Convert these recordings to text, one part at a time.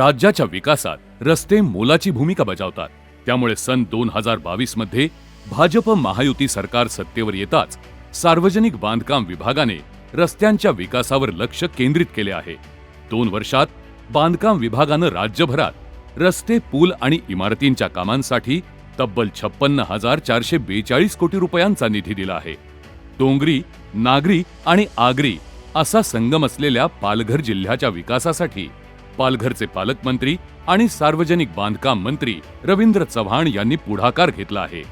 राज्याच्या विकासात रस्ते मोलाची भूमिका बजावतात. त्यामुळे सन दोन हजार बावीसमध्ये भाजप महायुती सरकार सत्तेवर येताच सार्वजनिक बांधकाम विभागाने रस्त्यांच्या विकासावर लक्ष केंद्रित केले आहे. दोन वर्षात बांधकाम विभागानं राज्यभरात रस्ते पूल आणि इमारतींच्या कामांसाठी तब्बल छप्पन्न हजार चारशे बेचाळीस कोटी रुपयांचा निधी दिला आहे. डोंगरी नागरी आणि आगरी असा संगम असलेल्या पालघर जिल्ह्याच्या विकासासाठी पालघरचे पालकमंत्री आणि सार्वजनिक बांधकाम मंत्री रवींद्र चव्हाण यांनी पुढाकार घेतला आहे.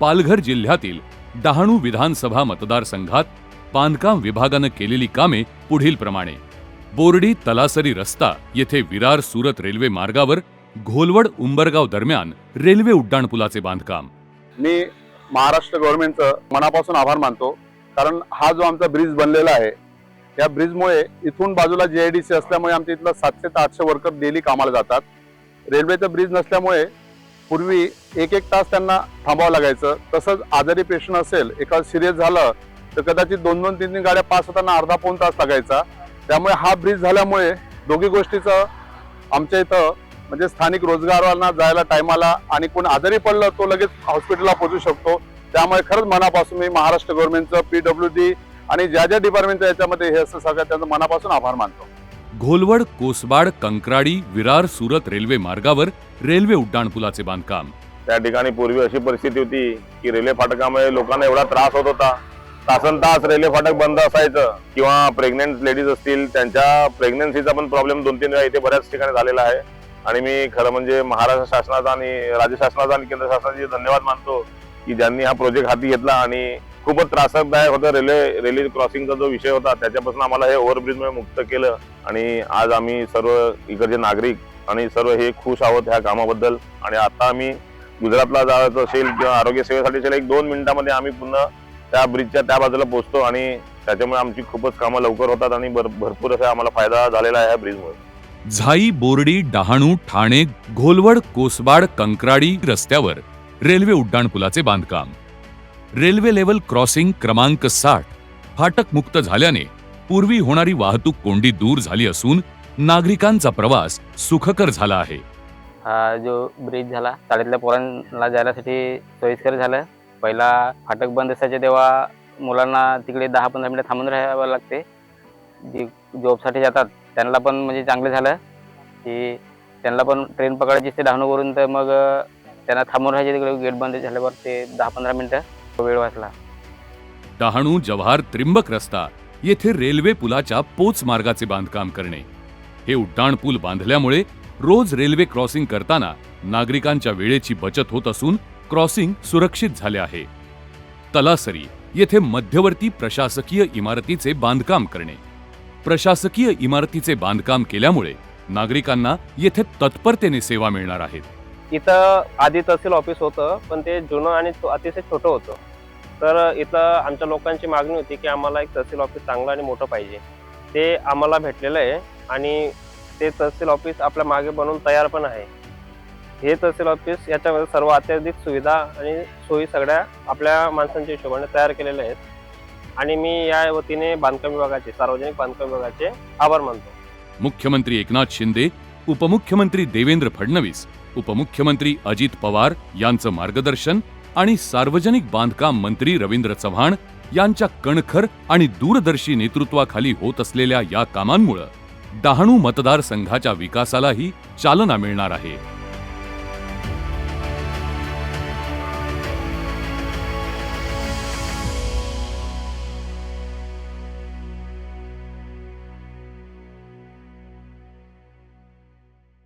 पालघर जिल्ह्यातील डहाणू विधानसभा मतदारसंघात बांधकाम विभागानं केलेली कामे पुढील प्रमाणे. बोर्डी तलासरी रस्ता येथे विरार सुरत रेल्वे मार्गावर घोलवड उंबरगाव दरम्यान रेल्वे उड्डाणपुलाचे बांधकाम. मी महाराष्ट्र गव्हर्नमेंटचं मनापासून आभार मानतो कारण हा जो आमचा ब्रिज बनलेला आहे या ब्रिजमुळे इथून बाजूला जे आय डी सी असल्यामुळे आमच्या इथलं सातशे ते आठशे वर्कर डेली कामाला जातात. रेल्वेचं ब्रिज नसल्यामुळे पूर्वी एक एक तास त्यांना थांबावं लागायचं. तसंच आजारी पेशंट असेल एका सिरियस झालं तर कदाचित दोन दोन तीन तीन गाड्या पास होताना अर्धा पाऊन तास लागायचा. त्यामुळे हा ब्रिज झाल्यामुळे दोघी गोष्टीचं आमच्या इथं म्हणजे स्थानिक रोजगारांना जायला टायमाला आणि कोण आजारी पडलं तो लगेच हॉस्पिटलला पोहोचू शकतो. त्यामुळे खरंच मनापासून मी महाराष्ट्र गव्हर्नमेंटचं पीडब्ल्यू डी आणि ज्या ज्या डिपार्टमेंटचं याच्यामध्ये हे असं सगळं त्यांचं मनापासून आभार मानतो. घोलवड कोसबाड कंक्राडी विरार सुरत रेल्वे मार्गावर रेल्वे उड्डाणपुलाचे बांधकाम. त्या ठिकाणी पूर्वी अशी परिस्थिती होती की रेल्वे फाटकामुळे लोकांना एवढा त्रास होत होता. तासन तास रेल्वे फाटक बंद असायचं किंवा प्रेग्नेंट लेडीज असतील त्यांच्या प्रेग्नन्सीचा पण प्रॉब्लेम दोन तीन वेळा इथे बऱ्याच ठिकाणी झालेला आहे. आणि मी खरं म्हणजे महाराष्ट्र शासनाचा आणि राज्य शासनाचा आणि केंद्र शासनाचे धन्यवाद मानतो की ज्यांनी हा प्रोजेक्ट हाती घेतला आणि खूपच त्रासदायक होतं. रेल्वे रेल्वे क्रॉसिंगचा जो विषय होता त्याच्यापासून आम्हाला हे ओव्हरब्रिजमुळे मुक्त केलं. आणि आज आम्ही सर्व इकडचे नागरिक आणि सर्व हे खुश आहोत ह्या कामाबद्दल. आणि आता आम्ही गुजरातला जायचं असेल किंवा आरोग्य सेवेसाठी असेल एक दोन मिनिटामध्ये आम्ही पुन्हा त्या ब्रिजच्या त्या बाजूला पोहोचतो आणि त्याच्यामुळे आमची खूपच कामं लवकर होतात आणि भर- भरपूर असा आम्हाला फायदा झालेला आहे ह्या ब्रिजमुळे. झाई बोर्डी डहाणू ठाणे घोलवड कोसबाड कंक्राडी रस्त्यावर रेल्वे उड्डाणपुलाचे बांधकाम. रेल्वे लेवल क्रॉसिंग क्रमांक साठ फाटक मुक्त झाल्याने पूर्वी होणारी वाहतूक कोंडी दूर झाली असून नागरिकांचा प्रवास सुखकर झाला आहे. हा जो ब्रिज झाला शाळेतल्या पोरांना जायलासाठी सोयीस्कर झालं. पहिला फाटक बंद असायचे तेव्हा मुलांना तिकडे दहा पंधरा मिनिटं थांबून राहावं लागते. जी जॉबसाठी जातात त्यांना पण म्हणजे चांगलं झालं. की त्यांना पण ट्रेन पकडायची असते डहाणूवरून तर मग त्यांना थांबून राहायचे तिकडे गेट बंद झाल्यावर ते दहा पंधरा मिनिटं. वेळ वाचला. डहाणू जव्हार त्रिंबक रस्ता येथे रेल्वे पुलाच्या पोच मार्गाचे बांधकाम करणे. हे उड्डाण पूल बांधल्यामुळे रोज रेल्वे क्रॉसिंग करताना नागरिकांच्या वेळेची बचत होत असून क्रॉसिंग सुरक्षित झाले आहे. तलासरी येथे मध्यवर्ती प्रशासकीय इमारतीचे बांधकाम करणे. प्रशासकीय इमारतीचे बांधकाम केल्यामुळे नागरिकांना येथे तत्परतेने सेवा मिळणार आहेत. इथं आधी तहसील ऑफिस होतं पण ते जुनं आणि अतिशय छोटं होतं. तर इथं आमच्या लोकांची मागणी होती की आम्हाला एक तहसील ऑफिस चांगलं आणि मोठं पाहिजे. ते आम्हाला भेटलेलं आहे आणि ते तहसील ऑफिस आपल्या मागे बनवून तयार पण आहे. हे तहसील ऑफिस याच्यामध्ये सर्व अत्याधिक सुविधा आणि सोयी सगळ्या आपल्या माणसांच्या हिशोबाने तयार केलेल्या आहेत. आणि मी या वतीने बांधकाम विभागाचे सार्वजनिक बांधकाम विभागाचे आभार मानतो. मुख्यमंत्री एकनाथ शिंदे उपमुख्यमंत्री देवेंद्र फडणवीस उपमुख्यमंत्री अजित पवार यांचं मार्गदर्शन आणि सार्वजनिक बांधकाम मंत्री रवींद्र चव्हाण यांच्या कणखर आणि दूरदर्शी नेतृत्वाखाली होत असलेल्या या कामांमुळं डहाणू मतदारसंघाच्या विकासालाही चालना मिळणार आहे.